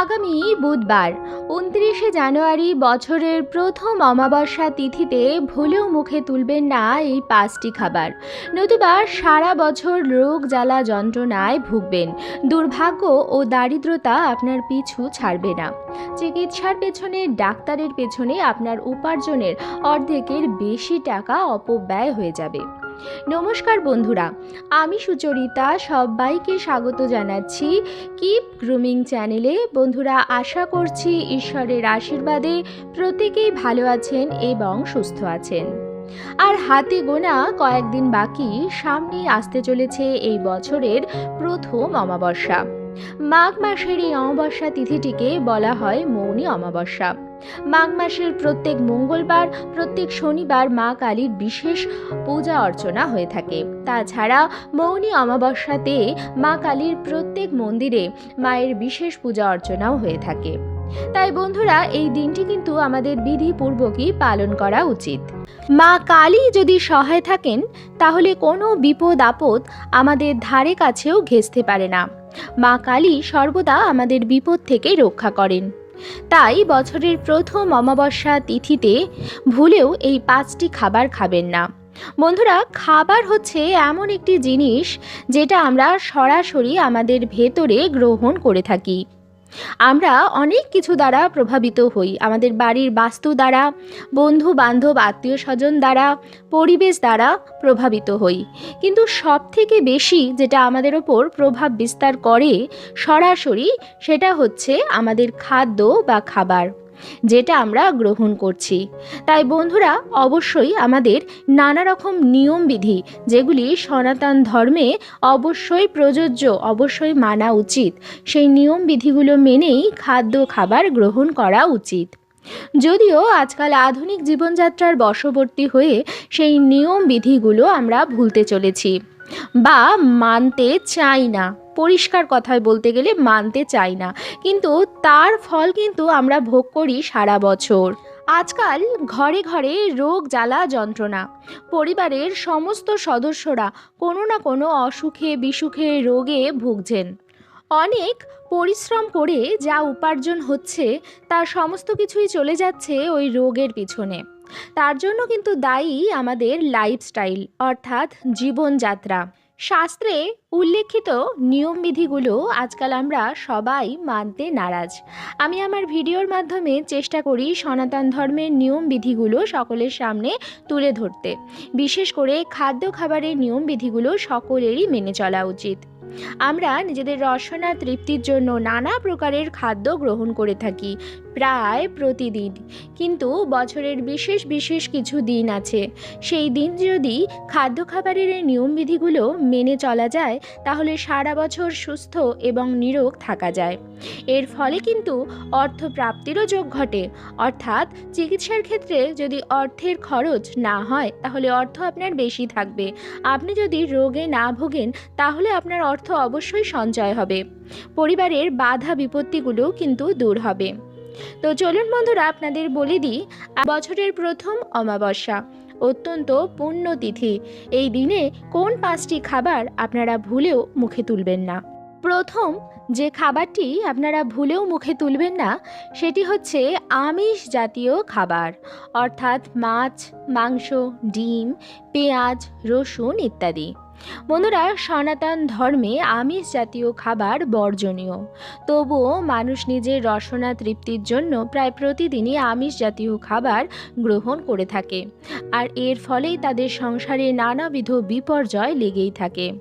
আগামী বুধবার, উনত্রিশে জানুয়ারি বছরের প্রথম অমাবস্যা তিথিতে ভুলেও মুখে তুলবেন না এই পাঁচটি খাবার। নতুবা সারা বছর রোগ জ্বালা যন্ত্রণায় ভুগবেন। দুর্ভাগ্য ও দারিদ্রতা আপনার পিছু ছাড়বে না। চিকিৎসার পেছনে, ডাক্তারের পেছনে আপনার উপার্জনের অর্ধেকের বেশি টাকা অপব্যয় হয়ে যাবে। নমস্কার বন্ধুরা, আমি সুচরিতা সবাইকে স্বাগত জানাচ্ছি কিপ গ্রুমিং চ্যানেলে। বন্ধুরা, আশা করছি ঈশ্বরের আশীর্বাদে প্রত্যেকেই ভালো আছেন এবং সুস্থ আছেন। আর হাতে গোনা কয়েকদিন বাকি, সামনেই আসতে চলেছে এই বছরের প্রথম অমাবস্যা। মাঘ মাসের এই অমাবস্যা তিথিটিকে বলা হয় মৌনী অমাবস্যা। মাঘ মাসের প্রত্যেক মঙ্গলবার, প্রত্যেক শনিবার মা কালীর বিশেষ পূজা অর্চনা হয়ে থাকে। তাছাড়া মৌনী অমাবস্যাতে মা কালীর প্রত্যেক মন্দিরে মায়ের বিশেষ পূজা অর্চনাও হয়ে থাকে। তাই বন্ধুরা, এই দিনটি কিন্তু আমাদের বিধিপূর্বকই পালন করা উচিত। মা কালী যদি সহায় থাকেন, তাহলে কোনো বিপদ আপদ আমাদের ধারে কাছেও ঘেঁচতে পারে না। মা কালী সর্বদা আমাদের বিপদ থেকে রক্ষা করেন। তাই বছরের প্রথম অমাবস্যা তিথিতে ভুলেও এই পাঁচটি খাবার খাবেন না। বন্ধুরা, খাবার হচ্ছে এমন একটি জিনিস যেটা আমরা সরাসরি আমাদের ভেতরে গ্রহণ করে থাকি। আমরা অনেক কিছু দ্বারা প্রভাবিত হই। আমাদের বাড়ির বাস্তু দ্বারা বন্ধু বান্ধব আত্মীয় স্বজন দ্বারা, পরিবেশ দ্বারা প্রভাবিত হই। কিন্তু সব থেকে বেশি যেটা আমাদের ওপর প্রভাব বিস্তার করে সরাসরি সেটা হচ্ছে আমাদের খাদ্য বা খাবার। যেটা আমরা গ্রহণ করছি। তাই বন্ধুরা, অবশ্যই আমাদের নানা রকম নিয়মবিধি, যেগুলি সনাতন ধর্মে অবশ্যই প্রযোজ্য, অবশ্যই মানা উচিত, সেই নিয়মবিধিগুলো মেনেই খাদ্য খাবার গ্রহণ করা উচিত। যদিও আজকাল আধুনিক জীবনযাত্রার বশবর্তী হয়ে সেই নিয়ম বিধিগুলো আমরা ভুলতে চলেছি। বা মানতে চাই না। পরিষ্কার কথায় বলতে গেলে মানতে চাই না। কিন্তু তার ফল কিন্তু আমরা ভোগ করি সারা বছর। আজকাল ঘরে ঘরে রোগ জ্বালা যন্ত্রণা। পরিবারের সমস্ত সদস্যরা কোনো না কোনো অসুখে বিসুখে রোগে ভুগছেন। অনেক পরিশ্রম করে যা উপার্জন হচ্ছে তার সমস্ত কিছুই চলে যাচ্ছে ওই রোগের পিছনে। তার জন্য কিন্তু দায়ী আমাদের লাইফস্টাইল অর্থাৎ জীবনযাত্রা। শাস্ত্রে উল্লেখিত নিয়মবিধিগুলো আজকাল আমরা সবাই মানতে নারাজ। আমি আমার ভিডিওর মাধ্যমে চেষ্টা করি সনাতন ধর্মের নিয়মবিধিগুলো সকলের সামনে তুলে ধরতে। বিশেষ করে খাদ্য খাবারের নিয়মবিধিগুলো সকলেরই মেনে চলা উচিত। আমরা নিজেদের রসনা তৃপ্তির জন্য নানা প্রকারের খাদ্য গ্রহণ করে থাকি, প্রায় প্রতিদিন। কিন্তু বছরের বিশেষ বিশেষ কিছু দিন আছে। সেই দিন যদি খাদ্য খাবারের এই নিয়মবিধিগুলো মেনে চলা যায়, তাহলে সারা বছর সুস্থ এবং নিরোগ থাকা যায়। এর ফলে কিন্তু অর্থ প্রাপ্তিরও যোগ ঘটে। অর্থাৎ চিকিৎসার ক্ষেত্রে যদি অর্থের খরচ না হয়, তাহলে অর্থ আপনার বেশি থাকবে। আপনি যদি রোগে না ভোগেন, তাহলে আপনার অর্থ অবশ্যই সঞ্চয় হবে। পরিবারের বাধা বিপত্তিগুলো কিন্তু দূর হবে। তো চলুন বন্ধুরা, আপনাদের বলে দিই বছরের প্রথম অমাবস্যা, অত্যন্ত পুণ্যতিথি। এই দিনে কোন পাঁচটি খাবার আপনারা ভুলেও মুখে তুলবেন না? প্রথম, যে খাবারটি আপনারা ভুলেও মুখে তুলবেন না, সেটি হচ্ছে আমিষ জাতীয় খাবার, অর্থাৎ মাছ, মাংস, ডিম, পেঁয়াজ, রসুন ইত্যাদি। বন্ধুরা, সনাতন ধর্মে আমিষ জাতীয় খাবার বর্জনীয়। তবুও মানুষ নিজের রসনা তৃপ্তির জন্য প্রায় প্রতিদিনই আমিষ জাতীয় খাবার গ্রহণ করে থাকে। আর এর ফলেই তাদের সংসারে নানাবিধ বিপর্যয় লেগেই থাকে।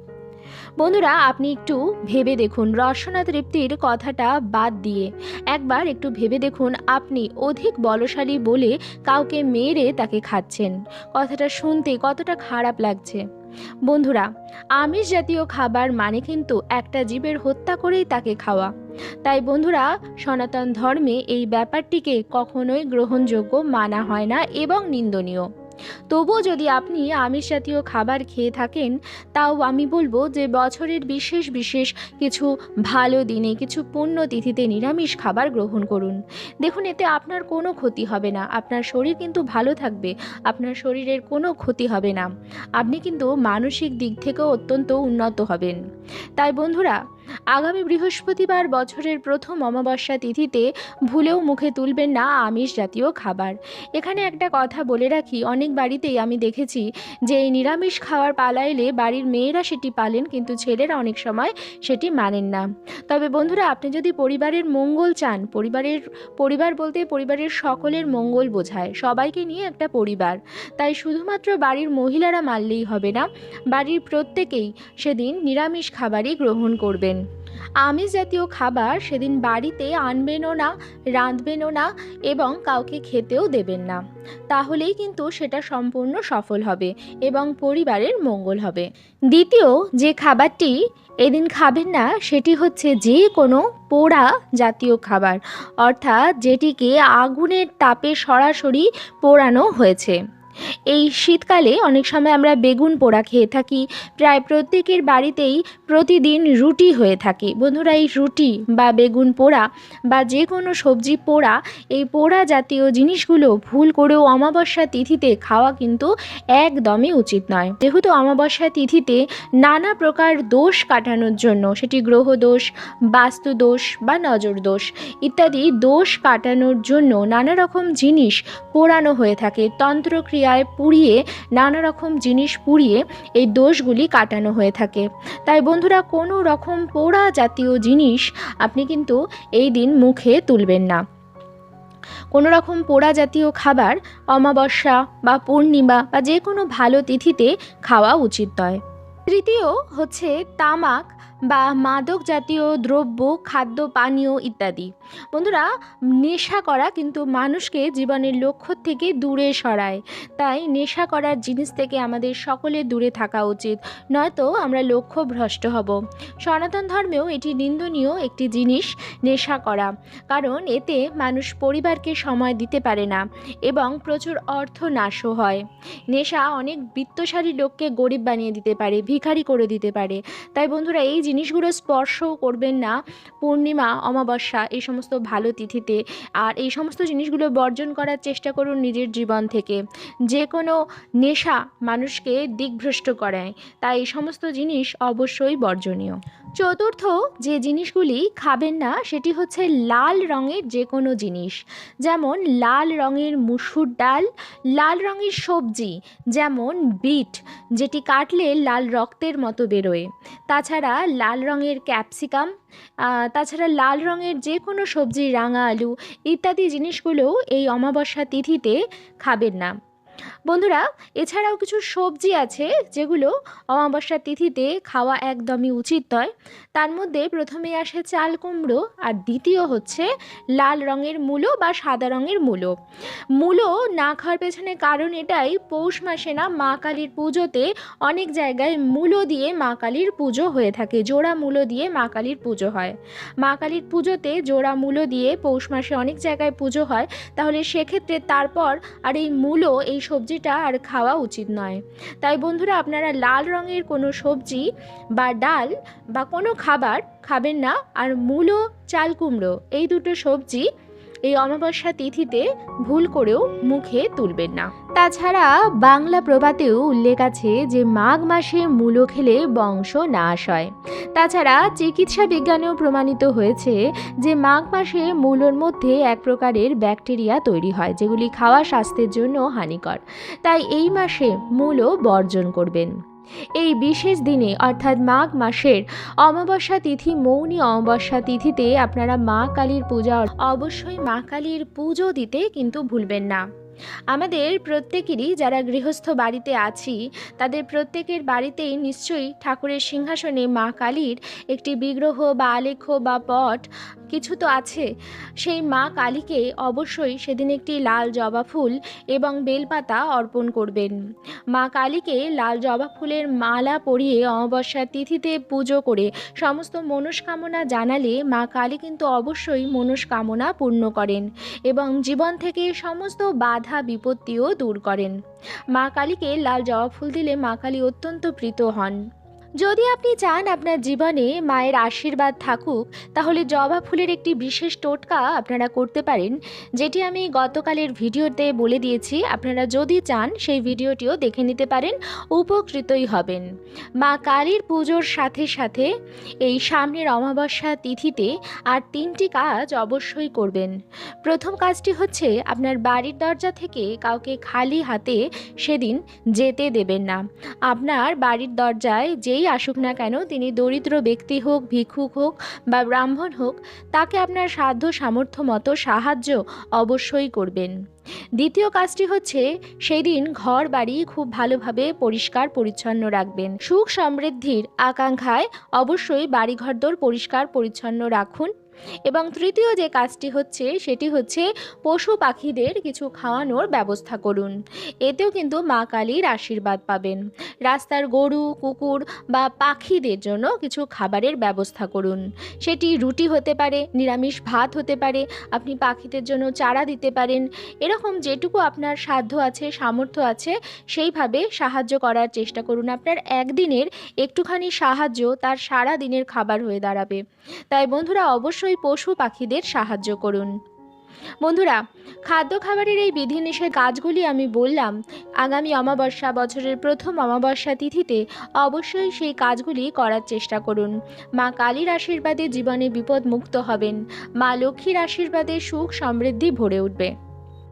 বন্ধুরা, আপনি একটু ভেবে দেখুন, রসনা তৃপ্তির কথাটা বাদ দিয়ে। একবার একটু ভেবে দেখুন, আপনি অধিক বলশালী বলে কাউকে মেরে তাকে খাচ্ছেন। কথাটা শুনতে কতটা খারাপ লাগছে। বন্ধুরা, আমিষ জাতীয় খাবার মানে কিন্তু একটা জীবের হত্যা করেই তাকে খাওয়া। তাই বন্ধুরা, সনাতন ধর্মে এই ব্যাপারটিকে কখনোই গ্রহণযোগ্য মানা হয় না এবং নিন্দনীয়। তবুও যদি আপনি আমিষ জাতীয় খাবার খেয়ে থাকেন, তাও আমি বলব যে বছরের বিশেষ বিশেষ কিছু ভালো দিনে কিছু পুণ্য তিথিতে নিরামিষ খাবার গ্রহণ করুন। দেখুন, এতে আপনার কোনো ক্ষতি হবে না। আপনার শরীর কিন্তু ভালো থাকবে। আপনার শরীরের কোনো ক্ষতি হবে না। আপনি কিন্তু মানসিক দিক থেকেও অত্যন্ত উন্নত হবেন। তাই বন্ধুরা, আগামী বৃহস্পতিবার বছরের প্রথম অমাবস্যা তিথিতে ভুলেও মুখে তুলবেন না আমিষ জাতীয় খাবার। এখানে একটা কথা বলে রাখি, অনেক বাড়িতেই আমি দেখেছি যে এই নিরামিষ খাওয়ার পালা এলে বাড়ির মেয়েরা সেটি পালেন কিন্তু ছেলেরা অনেক সময় সেটি মানেন না। তবে বন্ধুরা, আপনি যদি পরিবারের মঙ্গল চান, পরিবারের, পরিবার বলতে পরিবারের সকলের মঙ্গল বোঝায়, সবাইকে নিয়ে একটা পরিবার। তাই শুধুমাত্র বাড়ির মহিলারা মানলেই হবে না, বাড়ির প্রত্যেকেই সেদিন নিরামিষ খাবারই গ্রহণ করবেন। আমিষ জাতীয় খাবার সেদিন বাড়িতে আনবেনও না, রাঁধবেনও না এবং কাউকে খেতেও দেবেন না। তাহলেই কিন্তু সেটা সম্পূর্ণ সফল হবে এবং পরিবারের মঙ্গল হবে। দ্বিতীয় যে খাবারটি এদিন খাবেন না, সেটি হচ্ছে যে কোনো পোড়া জাতীয় খাবার, অর্থাৎ যেটিকে আগুনের তাপে সরাসরি পোড়ানো হয়েছে। এই শীতকালে অনেক সময় আমরা বেগুন পোড়া খেয়ে থাকি। প্রায় প্রত্যেকের বাড়িতেই প্রতিদিন রুটি হয়ে থাকে। বন্ধুরা, এই রুটি বা বেগুন পোড়া বা যে কোনো সবজি পোড়া, এই পোড়া জাতীয় জিনিসগুলো ভুল করেও অমাবস্যা তিথিতে খাওয়া কিন্তু একদমই উচিত নয়। যেহেতু অমাবস্যা তিথিতে নানা প্রকার দোষ কাটানোর জন্য, সেটি গ্রহ দোষ, বাস্তু দোষ বা নজর দোষ ইত্যাদি দোষ কাটানোর জন্য নানা রকম জিনিস পোড়ানো হয়ে থাকে। তন্ত্রক্রিয়ায় পুড়িয়ে নানা রকম জিনিস পুড়িয়ে এই দোষগুলি কাটানো হয়ে থাকে। তাই বন্ধুরা, কোনো রকম পোড়া জাতীয় জিনিস আপনি কিন্তু এই দিন মুখে তুলবেন না। কোনো রকম পোড়া জাতীয় খাবার অমাবস্যা বা পূর্ণিমা বা যে কোনো ভালো তিথিতে খাওয়া উচিত নয়। তৃতীয় হচ্ছে তামাক বা মাদক জাতীয় দ্রব্য, খাদ্য, পানীয় ইত্যাদি। বন্ধুরা, নেশা করা কিন্তু মানুষকে জীবনের লক্ষ্য থেকে দূরে সরায়। তাই নেশা করার জিনিস থেকে আমাদের সকলে দূরে থাকা উচিত। নয়তো আমরা লক্ষ্য ভ্রষ্ট হব। সনাতন ধর্মেও এটি নিন্দনীয় একটি জিনিস, নেশা করা। কারণ এতে মানুষ পরিবারকে সময় দিতে পারে না এবং প্রচুর অর্থ নাশও হয়। নেশা অনেক বিত্তশালী লোককে গরিব বানিয়ে দিতে পারে, ভিখারি করে দিতে পারে। তাই বন্ধুরা, এই জিনিসগুলো স্পর্শও করবেন না। পূর্ণিমা, অমাবস্যা, এই সমস্ত ভালো তিথিতে। আর এই সমস্ত জিনিসগুলো বর্জন করার চেষ্টা করুন নিজের জীবন থেকে। যে কোনো নেশা মানুষকে দিকভ্রষ্ট করায়। তাই এই সমস্ত জিনিস অবশ্যই বর্জনীয়। চতুর্থ যে জিনিসগুলি খাবেন না, সেটি হচ্ছে লাল রঙের যে কোনো জিনিস। যেমন লাল রঙের মুসুর ডাল, লাল রঙের সবজি, যেমন বিট, যেটি কাটলে লাল রক্তের মতো বেরোয়। তাছাড়া লাল রঙের ক্যাপসিকাম তাছাড়া লাল রঙের যে কোনো সবজি, রাঙা আলু ইত্যাদি জিনিসগুলো এই অমাবস্যা তিথিতে খাবেন না। বন্ধুরা, এছাড়াও কিছু সবজি আছে যেগুলো অমাবস্যার তিথিতে খাওয়া একদমই উচিত নয়। তার মধ্যে প্রথমে আসে চাল কুমড়ো আর দ্বিতীয় হচ্ছে লাল রঙের মূলো বা সাদা রঙের মূলো। মূলো না খাওয়ার পেছনে কারণ এটাই, পৌষ মাসে না মা কালীর পুজোতে অনেক জায়গায় মূলো দিয়ে মা কালীর পুজো হয়ে থাকে, জোড়া মূলো দিয়ে মা কালীর পুজো হয়। মা কালীর পুজোতে জোড়া মূলো দিয়ে পৌষ মাসে অনেক জায়গায় পুজো হয়, তাহলে সেক্ষেত্রে তারপর আর এই মূলো, এই সবজিটা আর খাওয়া উচিত নয়। তাই বন্ধুরা, আপনারা লাল রঙের কোনো সবজি বা ডাল বা কোনো খাবার খাবেন না। আর মূলো, চাল কুমড়ো, এই দুটো সবজি এই অমাবস্যা তিথিতে ভুল করেও মুখে তুলবেন না। তাছাড়া বাংলা প্রবাদেও উল্লেখ আছে যে মাঘ মাসে মূলো খেলে বংশ নাশ হয়। তাছাড়া চিকিৎসা বিজ্ঞানেও প্রমাণিত হয়েছে যে মাঘ মাসে মূলোর মধ্যে এক প্রকারের ব্যাকটেরিয়া তৈরি হয়, যেগুলি খাওয়া স্বাস্থ্যের জন্য হানিকর। তাই এই মাসে মূলো বর্জন করবেন। এই বিশেষ দিনে, অর্থাৎ মাঘ মাসের অমাবস্যা তিথি, মৌনী অমাবস্যা তিথিতে আপনারা মা কালীর পূজা অবশ্যই মা কালীর পুজো দিতে কিন্তু ভুলবেন না। আমাদের প্রত্যেকেরই যারা গৃহস্থ বাড়িতে আছি, তাদের প্রত্যেকের বাড়িতেই নিশ্চয়ই ঠাকুরের সিংহাসনে মা কালীর একটি বিগ্রহ বা আলেখ্য বা পট কিছু তো আছে। সেই মা কালীকে অবশ্যই সেদিন একটি লাল জবা ফুল এবং বেলপাতা অর্পণ করবেন। মা কালীকে লাল জবা ফুলের মালা পরিয়ে অমাবস্যার তিথিতে পুজো করে সমস্ত মনস্কামনা জানালে মা কালী কিন্তু অবশ্যই মনস্কামনা পূর্ণ করেন এবং জীবন থেকে সমস্ত বাধা বিপত্তিও দূর করেন। মা কালীকে লাল জবা ফুল দিলে মা কালী অত্যন্ত প্রীত হন। যদি আপনি চান আপনার জীবনে মায়ের আশীর্বাদ থাকুক, তাহলে জবা ফুলের একটি বিশেষ টোটকা আপনারা করতে পারেন, যেটি আমি গতকালের ভিডিওতে বলে দিয়েছি। আপনারা যদি চান, সেই ভিডিওটিও দেখে নিতে পারেন, উপকৃতই হবেন। মা কালীর পুজোর সাথে সাথে এই সামনের অমাবস্যা তিথিতে আর তিনটি কাজ অবশ্যই করবেন। প্রথম কাজটি হচ্ছে, আপনার বাড়ির দরজা থেকে কাউকে খালি হাতে সেদিন যেতে দেবেন না। আপনার বাড়ির দরজায় যেই আসুক না কেন, তিনি দরিদ্র ব্যক্তি হোক, ভিক্ষুক হোক বা ব্রাহ্মণ হোক, তাকে আপনার সাধ্য সামর্থ্য মতো সাহায্য অবশ্যই করবেন। দ্বিতীয় কাজটি হচ্ছে সেই দিন ঘর বাড়ি খুব ভালোভাবে পরিষ্কার পরিচ্ছন্ন রাখবেন। সুখ সমৃদ্ধির আকাঙ্ক্ষায় অবশ্যই বাড়িঘরদোর পরিষ্কার পরিচ্ছন্ন রাখুন। এবং তৃতীয় যে কাজটি হচ্ছে, সেটি হচ্ছে পশু পাখিদের কিছু খাওয়ানোর ব্যবস্থা করুন। এতেও কিন্তু মা কালীর আশীর্বাদ পাবেন। রাস্তার গরু, কুকুর বা পাখিদের জন্য কিছু খাবারের ব্যবস্থা করুন। সেটি রুটি হতে পারে, নিরামিষ ভাত হতে পারে, আপনি পাখিদের জন্য চারা দিতে পারেন। এরকম যেটুকু আপনার সাধ্য আছে, সামর্থ্য আছে, সেইভাবে সাহায্য করার চেষ্টা করুন। আপনার একদিনের একটুখানি সাহায্য তার সারা দিনের খাবার হয়ে দাঁড়াবে। তাই বন্ধুরা, অবশ্যই পশু পাখিদের সাহায্য করুন। বন্ধুরা খাদ্য খাবারের এই বিধিনিষেধ কাজগুলি আমি বললাম, আগামী অমাবস্যা বছরের প্রথম অমাবস্যা তিথিতে অবশ্যই সেই কাজগুলি করার চেষ্টা করুন। মা কালীর আশীর্বাদে জীবনে বিপদ মুক্ত হবেন, মা লক্ষ্মীর আশীর্বাদে সুখ সমৃদ্ধি ভরে উঠবে।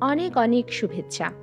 অনেক অনেক শুভেচ্ছা।